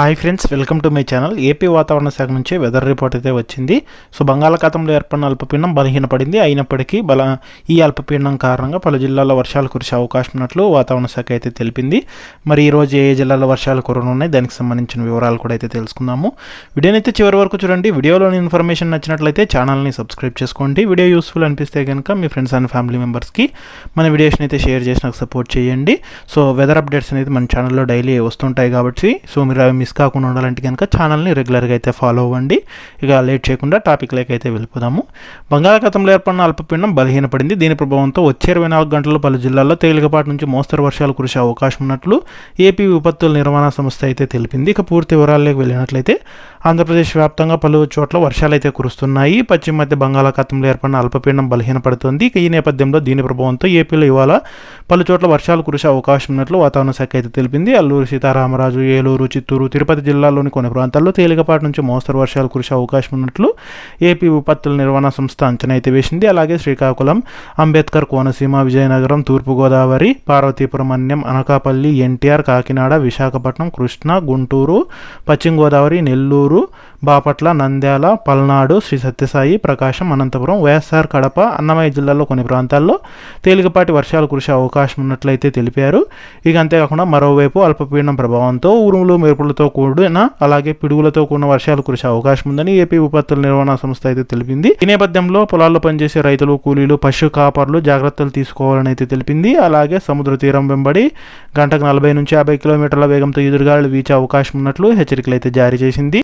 Hi friends welcome to my channel. AP వాతావరణ శాఖ నుంచి వెదర్ రిపోర్ట్ అయితే వచ్చింది. సో బంగాళాఖాతంలో ఏర్పడిన అల్పపీడనం బలహీనపడింది. అయినప్పటికీ బల ఈ అల్పపీడనం కారణంగా పలు జిల్లాల్లో వర్షాలు కురిసే అవకాశం ఉన్నట్లు వాతావరణ శాఖ అయితే తెలిపింది. మరి ఈరోజు ఏ జిల్లాలో జిల్లాల్లో వర్షాలు కురనున్నాయి దానికి సంబంధించిన వివరాలు కూడా అయితే తెలుసుకుందాము. వీడియోని అయితే చివరి వరకు చూడండి. వీడియోలోని ఇన్ఫర్మేషన్ నచ్చినట్లయితే ఛానల్ని సబ్స్క్రైబ్ చేసుకోండి. వీడియో యూస్ఫుల్ అనిపిస్తే కనుక మీ ఫ్రెండ్స్ అండ్ ఫ్యామిలీ మెంబర్స్కి మన వీడియోస్ని అయితే షేర్ చేసి నాకు సపోర్ట్ చేయండి. సో వెదర్ అప్డేట్స్ అనేది మన ఛానల్లో డైలీ వస్తుంటాయి కాబట్టి సో మీరు మిస్ కాకుండా ఉండాలంటే కనుక ఛానల్ని రెగ్యులర్గా అయితే ఫాలో అవ్వండి. ఇక లేట్ చేయకుండా టాపిక్లోకి అయితే వెళ్ళిపోదాము. బంగాళాఖాతంలో ఏర్పడిన అల్పపీడనం బలహీనపడింది. దీని ప్రభావంతో వచ్చే ఇరవై నాలుగు గంటల్లో పలు జిల్లాల్లో తేలికపాటి నుంచి మోస్తరు వర్షాలు కురిసే అవకాశం ఉన్నట్లు ఏపీ విపత్తుల నిర్వహణ సంస్థ అయితే తెలిపింది. ఇక పూర్తి వివరాల్లోకి వెళ్ళినట్లయితే ఆంధ్రప్రదేశ్ వ్యాప్తంగా పలు చోట్ల వర్షాలు అయితే కురుస్తున్నాయి. పశ్చిమ మధ్య బంగాళాఖాతంలో ఏర్పడిన అల్పపీడనం బలహీనపడుతుంది. ఇక ఈ నేపథ్యంలో దీని ప్రభావంతో ఏపీలో ఇవాళ పలు చోట్ల వర్షాలు కురిసే అవకాశం ఉన్నట్లు వాతావరణ శాఖ అయితే తెలిపింది. అల్లూరు సీతారామరాజు ఏలూరు చిత్తూరు తిరుపతి జిల్లాలోని కొన్ని ప్రాంతాల్లో తేలికపాటి నుంచి మోస్తరు వర్షాలు కురిసే అవకాశం ఉన్నట్లు ఏపీ విపత్తుల నిర్వహణ సంస్థ అంచనా అయితే వేసింది. అలాగే శ్రీకాకుళం అంబేద్కర్ కోనసీమ విజయనగరం తూర్పుగోదావరి పార్వతీపురం అన్యం అనకాపల్లి ఎన్టీఆర్ కాకినాడ విశాఖపట్నం కృష్ణా గుంటూరు పశ్చిమ గోదావరి నెల్లూరు బాపట్ల నంద్యాల పల్నాడు శ్రీ సత్యసాయి ప్రకాశం అనంతపురం వైఎస్ఆర్ కడప అన్నమయ్య జిల్లాలో కొన్ని ప్రాంతాల్లో తేలికపాటి వర్షాలు కురిసే అవకాశం ఉన్నట్లయితే తెలిపారు. ఇక అంతేకాకుండా మరోవైపు అల్పపీడనం ప్రభావంతో ఉరుములు మెరుపులతో కూడిన అలాగే పిడుగులతో కూడిన వర్షాలు కురిసే అవకాశం ఉందని ఏపీ విపత్తుల నిర్వహణ సంస్థ అయితే తెలిపింది. ఈ నేపథ్యంలో పొలాల్లో పనిచేసే రైతులు కూలీలు పశు కాపర్లు జాగ్రత్తలు తీసుకోవాలని అయితే తెలిపింది. అలాగే సముద్ర తీరం వెంబడి గంటకు నలభై నుంచి యాభై కిలోమీటర్ల వేగంతో ఎదురుగాలు వీచే అవకాశం ఉన్నట్లు హెచ్చరికలు అయితే జారీ చేసింది.